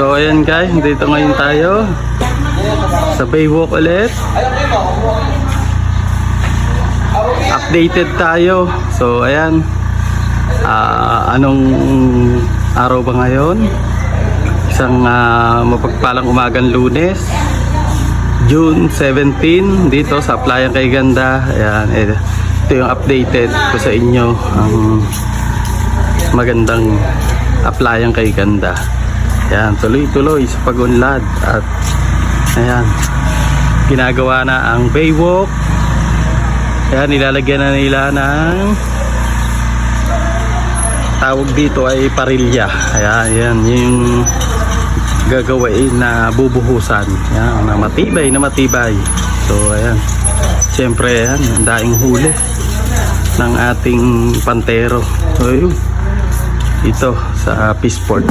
So ayan guys, dito ngayon tayo sa Baywalk ulit. Updated tayo. So ayan, Ah, anong araw ba ngayon? Isang ah, mapagpalang umagang lunes. June 17 dito sa Playan kay Ganda. Ayan, eh, ito yung updated ko sa inyo ang magandang Playan kay Ganda. Ayan, tuloy-tuloy sa pagunlad at ayan, ginagawa na ang Baywalk. Ayan, nilalagyan na nila ng tawag dito ay parilya. Ayan, yan yung gagawain na bubuhusan. Ayan, na matibay na matibay. So, ayan. Siyempre, ayan, ang daing huli ng ating pantero. So, yun. Ito, sa Peaceport.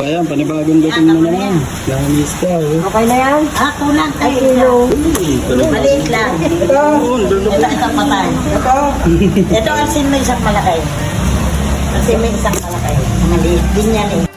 Ayan, panibagong dating na naman. Lamis ka, oh. Okay na yan? Ah, kulang tayo. Kilo. Maliit lang. Ito. Ito, patay. Ito. Ito, alsin mo isang malaki. Alsin mo isang malaki. Maliit din yan eh.